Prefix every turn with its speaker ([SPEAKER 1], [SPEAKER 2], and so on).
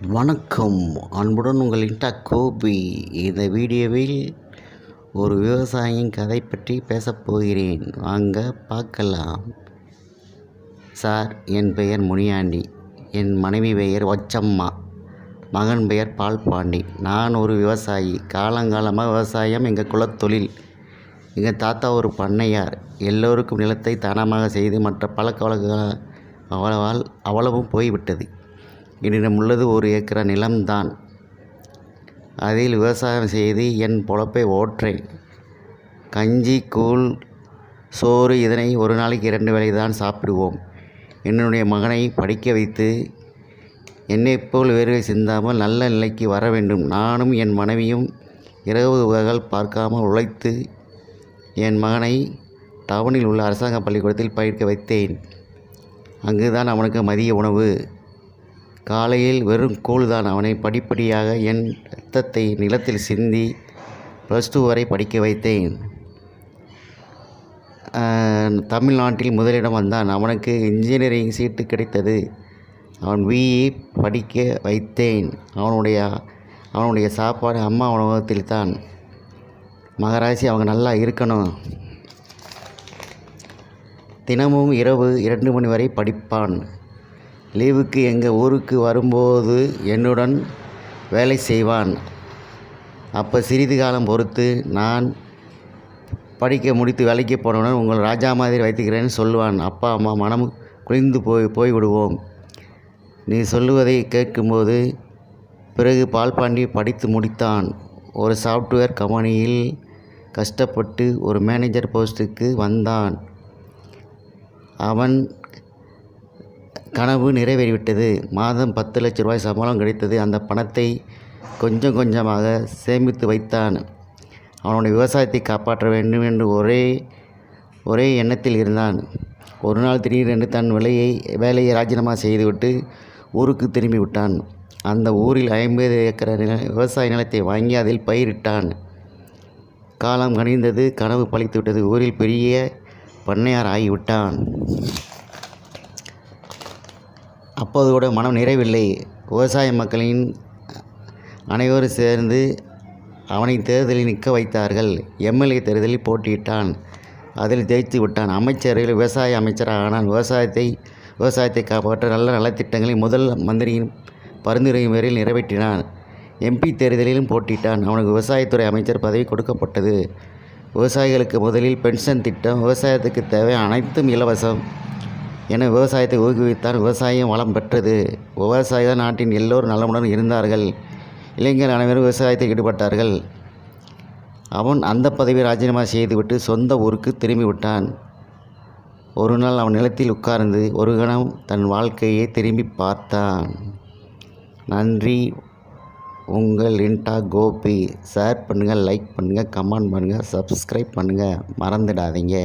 [SPEAKER 1] வணக்கம். அன்புடன் உங்கள் இன்டா கோபி. இந்த வீடியோவில் ஒரு விவசாயியின் கதை பற்றி பேசப் போகிறேன். வாங்க பார்க்கலாம். சார் என் பெயர் முனியாண்டி. என் மனைவி பெயர் ஒச்சம்மா. மகன் பெயர் பால்பாண்டி. நான் ஒரு விவசாயி. காலங்காலமாக விவசாயம் எங்கள் குலத்தொழில் எங்கள் தாத்தா ஒரு பண்ணையார். எல்லோருக்கும் நிலத்தை தானமாக செய்து மற்ற பழக்க வழக்கங்கள் அவ்வளவால் அவ்வளவும் போய்விட்டது. என்னிடம் உள்ளது ஒரு ஏக்கர் நிலம்தான். அதில் விவசாயம் செய்து என் பொழப்பை ஓற்றேன். கஞ்சி கூழ் சோறு இதனை ஒரு நாளைக்கு இரண்டு வேளை தான் சாப்பிடுவோம். என்னுடைய மகனை படிக்க வைத்து என்னைப் போல் வேர்வை சிந்தாமல் நல்ல நிலைக்கு வர வேண்டும். நானும் என் மனைவியும் இரவு பகல் பார்க்காமல் உழைத்து என் மகனை டவுனில் உள்ள அரசாங்க பள்ளிக்கூடத்தில் பயிர்க்க வைத்தேன். அங்குதான் அவனுக்கு மதிய உணவு. காலையில் வெறும் கூழ்தான். அவனை படிப்படியாக என் இரத்தத்தை நிலத்தில் சிந்தி ப்ளஸ் டூ வரை படிக்க வைத்தேன். தமிழ்நாட்டில் முதலிடம் வந்தான். அவனுக்கு இன்ஜினியரிங் சீட்டு கிடைத்தது. அவன் பிஇ படிக்க வைத்தேன். அவனுடைய அவனுடைய சாப்பாடு அம்மா உணவகத்தில் தான். மகராசி அவங்க நல்லா இருக்கணும். தினமும் இரவு இரண்டு மணி வரை படிப்பான். லீவுக்கு எங்கள் ஊருக்கு வரும்போது என்னுடன் வேலை செய்வான். அப்போ சிறிது காலம் பொறுத்து நான் படிக்க முடித்து வேலைக்கு போனவுடன் உங்கள் ராஜா மாதிரி வைத்துக்கிறேன்னு சொல்லுவான். அப்பா அம்மா மனம் குளிர்ந்து போய் போய்விடுவோம். நீ சொல்லுவதை கேட்கும்போது பிறகு பால்பாண்டி படித்து முடித்தான். ஒரு சாஃப்ட்வேர் கம்பெனியில் கஷ்டப்பட்டு ஒரு மேனேஜர் போஸ்ட்டுக்கு வந்தான். அவன் கனவு நிறைவேறிவிட்டது. மாதம் பத்து லட்ச ரூபாய் சம்பளம் கிடைத்தது. அந்த பணத்தை கொஞ்சம் கொஞ்சமாக சேமித்து வைத்தான். அவனுடைய விவசாயத்தை காப்பாற்ற வேண்டும் என்று ஒரே ஒரே எண்ணத்தில் இருந்தான். ஒரு நாள் திடீரென்று தன் விலையை வேலையை ராஜினாமா செய்துவிட்டு ஊருக்கு திரும்பி விட்டான். அந்த ஊரில் ஐம்பது ஏக்கர் நில விவசாய நிலத்தை வாங்கி அதில் பயிரிட்டான். காலம் கனிந்தது கனவு பழித்துவிட்டது. ஊரில் பெரிய பண்ணையார் ஆகிவிட்டான். அப்போது கூட மனம் நிறைவில்லை. விவசாய மக்களின் அனைவரும் சேர்ந்து அவனை தேர்தலில் நிற்க வைத்தார்கள். எம்எல்ஏ தேர்தலில் போட்டியிட்டான். அதில் ஜெயித்து விட்டான். அமைச்சர்கள் விவசாய அமைச்சராக ஆனான். விவசாயத்தை விவசாயத்தை காப்பாற்ற நல்ல நலத்திட்டங்களை முதல் மந்திரியின் பரிந்துரையும் பேரில் நிறைவேற்றினான். எம்பி தேர்தலிலும் போட்டியிட்டான். அவனுக்கு விவசாயத்துறை அமைச்சர் பதவி கொடுக்கப்பட்டது. விவசாயிகளுக்கு முதலில் பென்ஷன் திட்டம் விவசாயத்துக்கு தேவை அனைத்தும் இலவசம். என விவசாயத்தை ஊக்குவித்தார். விவசாயம் வளம் பெற்றது. விவசாயி தான் நாட்டின் எல்லோரும் நலமுடன் இருந்தார்கள். இளைஞர் அனைவரும் விவசாயத்தில் ஈடுபட்டார்கள். அவன் அந்த பதவியை ராஜினாமா செய்துவிட்டு சொந்த ஊருக்கு திரும்பி விட்டான் ஒரு நாள் அவன் நிலத்தில் உட்கார்ந்து ஒரு கணம் தன் வாழ்க்கையை திரும்பி பார்த்தான். நன்றி. உங்கள் இன்டா கோபி. ஷேர் பண்ணுங்கள் லைக் பண்ணுங்கள் கமெண்ட் பண்ணுங்கள் சப்ஸ்கிரைப் பண்ணுங்கள் மறந்துடாதீங்க.